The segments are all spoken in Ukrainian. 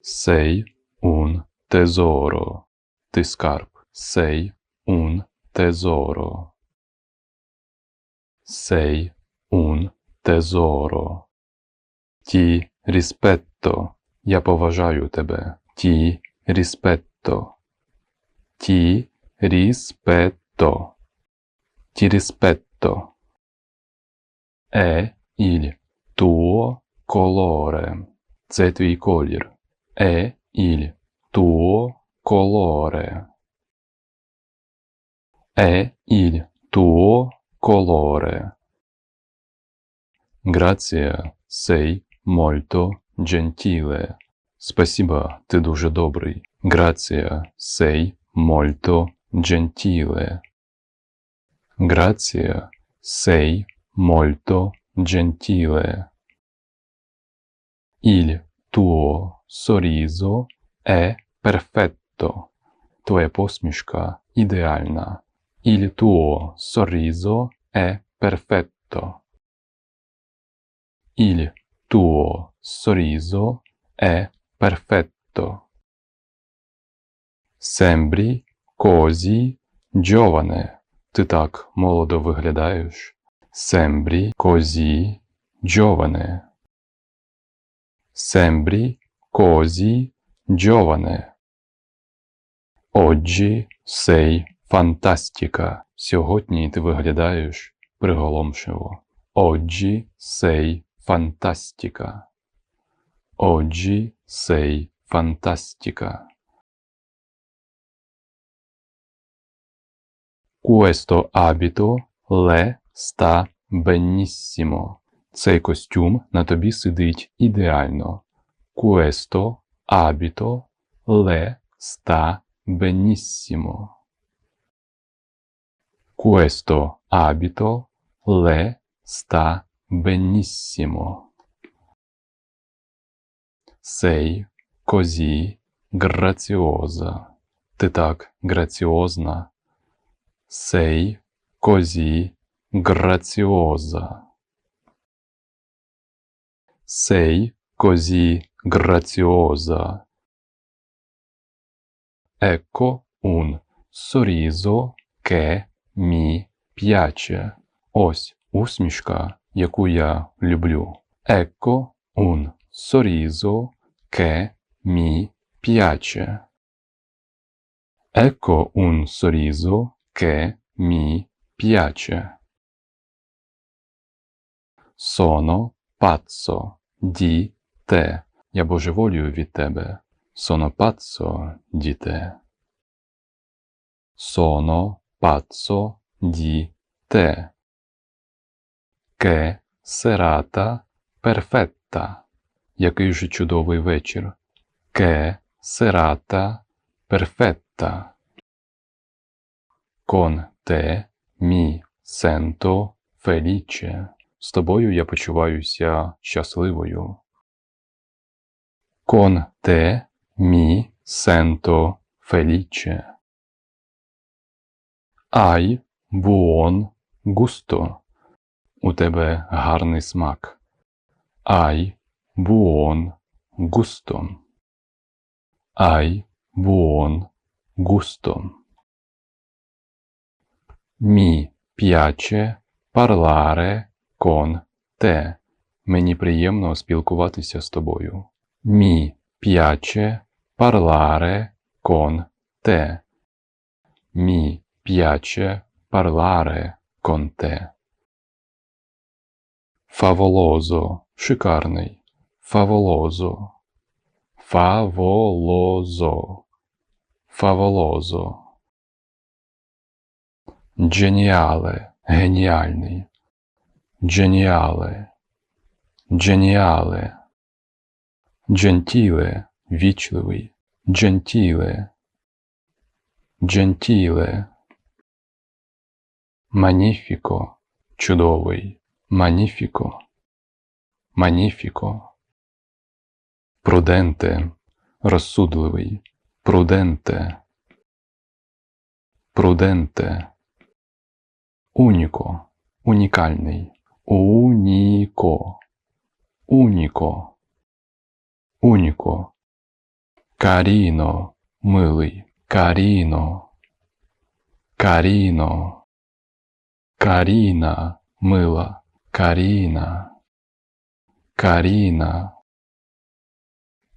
Sei un tesoro. Ти скарб. Sei un tesoro. Sei un tesoro. Ті rispetto. Я поважаю тебе. Ті rispetto. Ті rispetto. Ti rispetto. È il tuo colore. Це твій колір. È il tuo colore. È il tuo colore. Grazie, sei molto gentile. Спасибо, ти дуже добрий. Grazie, sei molto gentile. Grazie, sei molto gentile. Il tuo sorriso è perfetto. Твоя посмішка ідеальна. Il tuo sorriso è perfetto. Il tuo sorriso è perfetto. Sembri così giovane. Ти так молодо виглядаєш. Sembri così giovane. Sembri così giovane. Oggi sei fantastica. Сьогодні ти виглядаєш приголомшиво. Oggi sei fantastica. Oggi sei fantastica. Questo abito le sta benissimo. Цей костюм на тобі сидить ідеально. Questo abito le sta benissimo. Questo abito le sta benissimo. Sei così graziosa. Ти так граціозна. Sei così graziosa. Sei così graziosa. Ecco un sorriso che mi piace. Ось усмішка, яку я люблю. Ecco un sorriso che mi piace. Ecco un sorriso che mi piace. Sono pazzo di te. Я божеволію від тебе. Pazzo di te. Sono pazzo di te. Che serata perfetta. Який же чудовий вечір. Che serata perfetta. Con te mi sento felice. З тобою я почуваюся щасливою. Con te mi sento felice. Hai buon gusto. У тебе гарний смак. Hai buon gusto. Hai buon gusto. Mi piace parlare con te. Мені приємно спілкуватися з тобою. Mi piace parlare con te. Mi piace parlare con te. Favoloso. Шикарний. Favoloso. Favoloso. Favoloso. Geniale. Геніальний. Geniale. Geniale. Gentile. Вічливий. Gentile. Gentile. Magnifico. Чудовий. Magnifico. Magnifico. Пруденте. Розсудливий. Пруденте. Пруденте. Уніко. Унікальний. Уніко. Уніко. Уніко. Каріно, милий, Каріно. Каріно. Каріна, мила, Каріна. Каріна.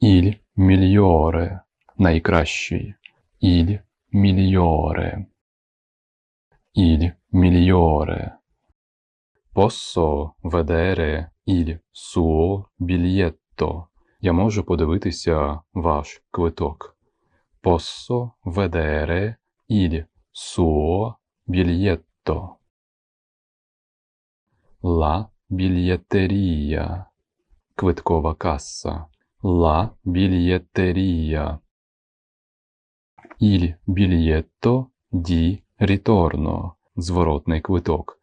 Іль мільйоре, найкращий. Іль мільйоре. Іль мільйоре. Posso vedere il suo biglietto. Я можу подивитися ваш квиток. Posso vedere il suo biglietto. La biglietteria. Квиткова каса. La biglietteria. Il biglietto di ritorno. Зворотний квиток.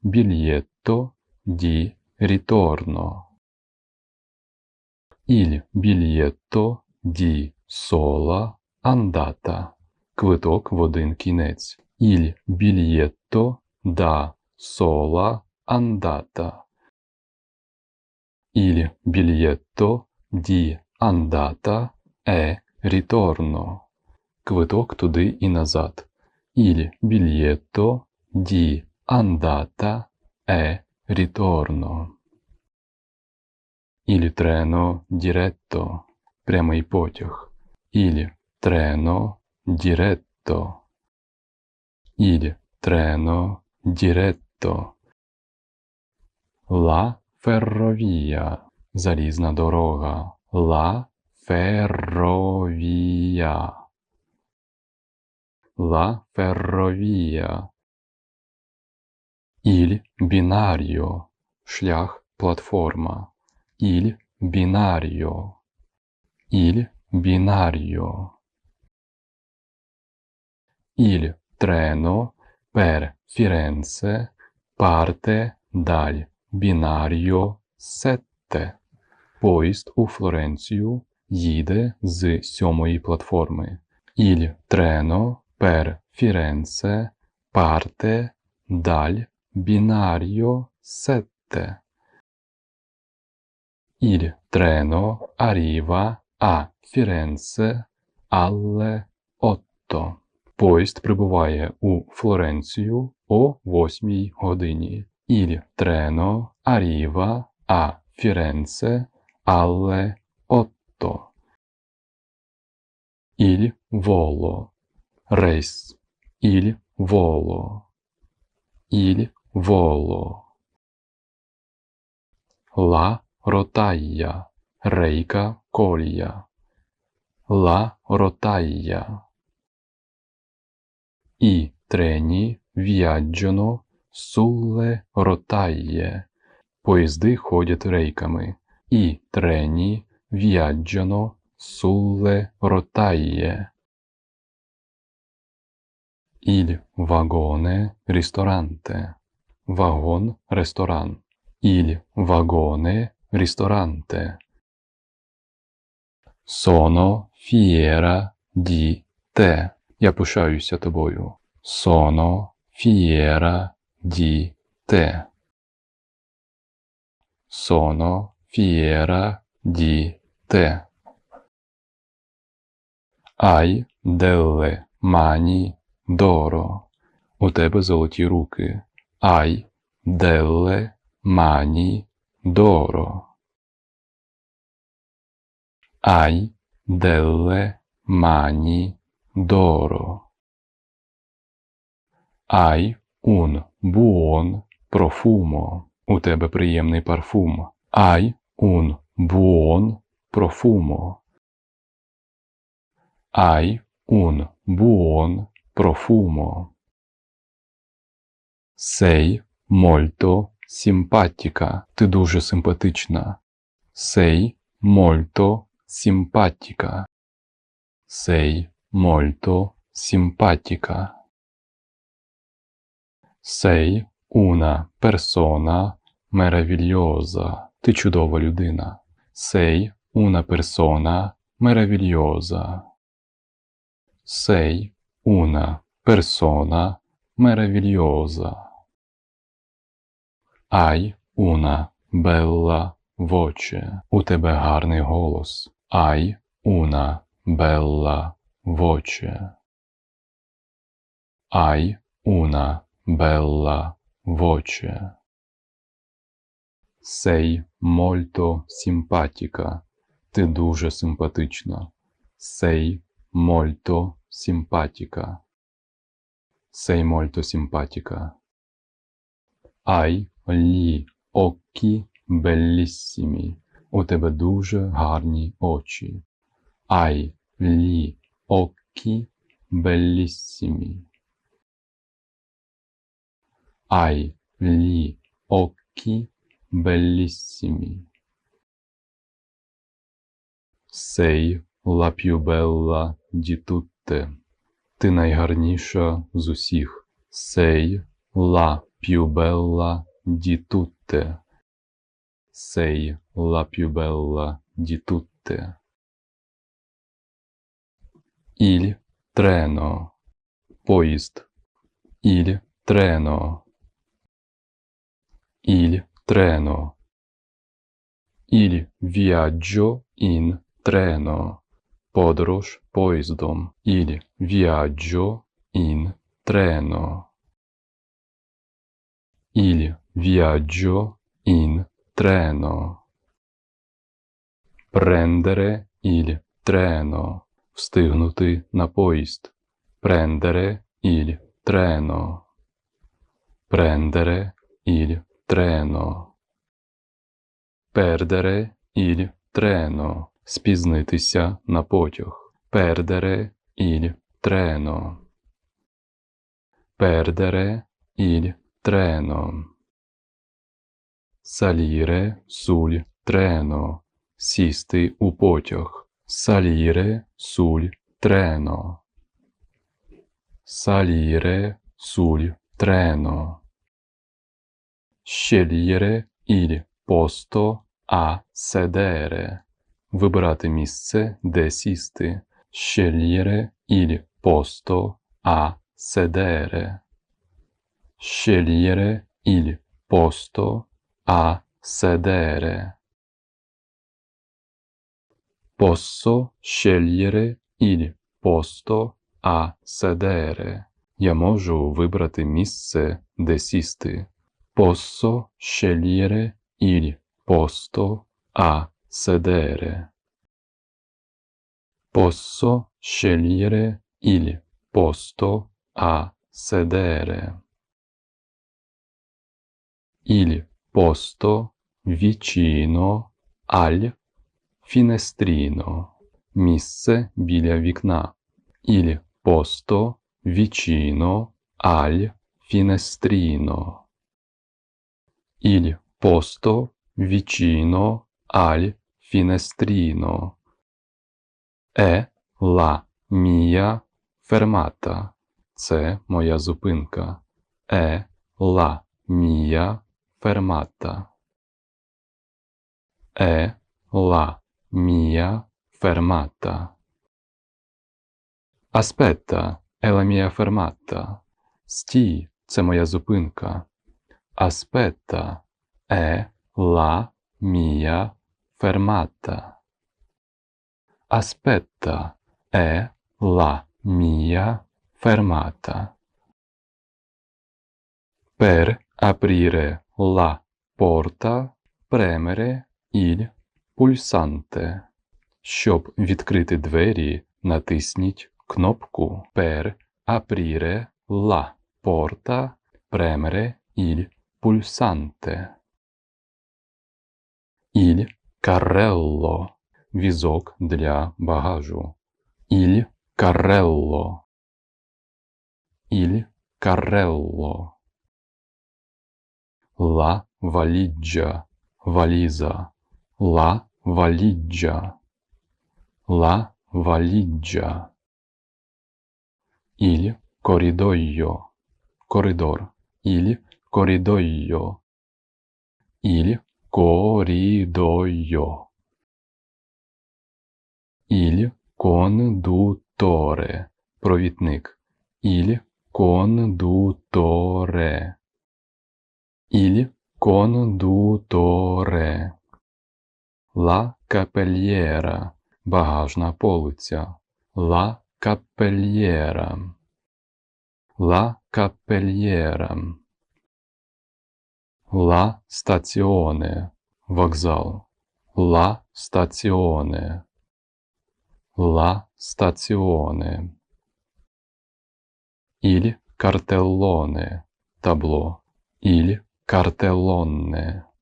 Biglietto di ritorno. Il biglietto di sola andata. Квиток в один кінець. Il biglietto da sola andata. Il biglietto di andata e ritorno. Квиток туди і назад. Il biglietto di andata e ritorno. Il treno diretto. Прямий потяг. Il treno diretto. Il treno diretto. La ferrovia. Залізна дорога. La ferrovia. La ferrovia. Il binario. Шлях, платформа. Il binario. Il binario. Il treno per Firenze parte dal binario 7. Поїзд у Флоренцію їде з сьомої платформи. Il treno per Firenze parte dal binario 7. Il treno arriva a Firenze alle 8. Поїзд прибуває у Флоренцію о 8 годині. Il treno arriva a Firenze alle 8. Il volo. Рейс. Il volo. Il volo. La rotaia. Рейка колія. La rotaia. I treni viaggiano sulle rotaie. Поїзди ходять рейками. І трені viaggiano sulle rotaie. Il vagone ristorante. Вагон ресторан. Il vagone ristorante. Sono fiera di te. Я пишаюся тобою. Sono fiera di te. Sono fiera di te. Hai delle mani d'oro. У тебе золоті руки. Hai delle mani d'oro. Hai delle mani d'oro. Hai un buon profumo. У тебе приємний парфум. Hai un buon profumo. Hai un buon profumo. Sei molto simpatica. Ти дуже симпатична. Sei molto simpatica. Sei molto simpatica. Sei una persona meravigliosa. Ти чудова людина. Sei una persona meravigliosa. Sei una persona meravigliosa. Hai una bella voce. У тебе гарний голос. Hai una bella voce. Hai una bella voce. Sei molto simpatica. Ти дуже симпатична. Sei molto simpatica. Sei molto simpatica. Hai gli occhi bellissimi. У тебе дуже гарні очі. Occhi bellissimi. Hai gli occhi bellissimi. Sei la più bella di tutte. Ти найгарніша з усіх. La più bella di tutte. Sei la più bella di tutte. Il treno. Поїзд. Il treno. Il treno. Il viaggio in treno. Подорож поїздом. Il viaggio in treno. Il viaggio in treno. Prendere il treno. Встигнути на поїзд. Prendere il treno. Prendere il treno. Perdere il treno. Спізнитися на потяг. Perdere il treno. Perdere il treno. Salire sul treno. Сісти у потяг. Salire sul treno. Salire sul treno. Scegliere il posto a sedere. Вибирати місце, де сісти. Scegliere il posto a sedere. Scegliere il posto a sedere. Posso scegliere il posto a sedere. Я можу вибрати місце, де сісти. Posso scegliere il posto a sedere. Posso scegliere il posto a sedere. Il posto vicino al finestrino. Місце біля вікна. Vicino al finestrino. Il posto vicino al finestrino. È la mia fermata. Це моя зупинка. È la mia fermata. È la mia fermata. Aspetta, è la mia fermata. Стій, це моя зупинка. Aspetta, è la mia fermata. Aspetta, è la mia fermata. Per aprire la porta, premere il pulsante. Щоб відкрити двері, натисніть кнопку Per aprire la porta, premere il pulsante. Il carrello – візок для багажу. Il carrello. Il carrello. La valigia – валіза. La valigia. La valigia. Il corridoio. Коридор. Il corridoio. Il corridoio. Il conduttore. Провідник. Il conduttore. Il conduttore. La capelliera. багажна полиця. La cappelliera. La cappelliera. La stazione. Вокзал. La stazione. La stazione. Il cartellone. Табло. Il cartellone.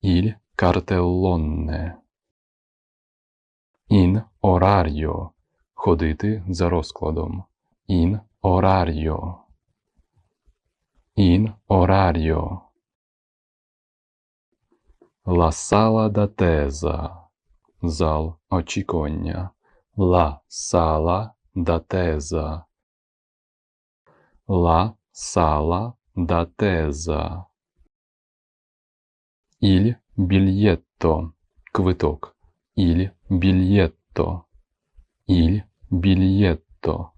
Il cartellone. In orario. Ходити за розкладом. In orario. In orario. La sala d'attesa. Зал очікування. La sala d'attesa. La sala d'attesa. Il biglietto. Квиток. Il biglietto. Il biglietto.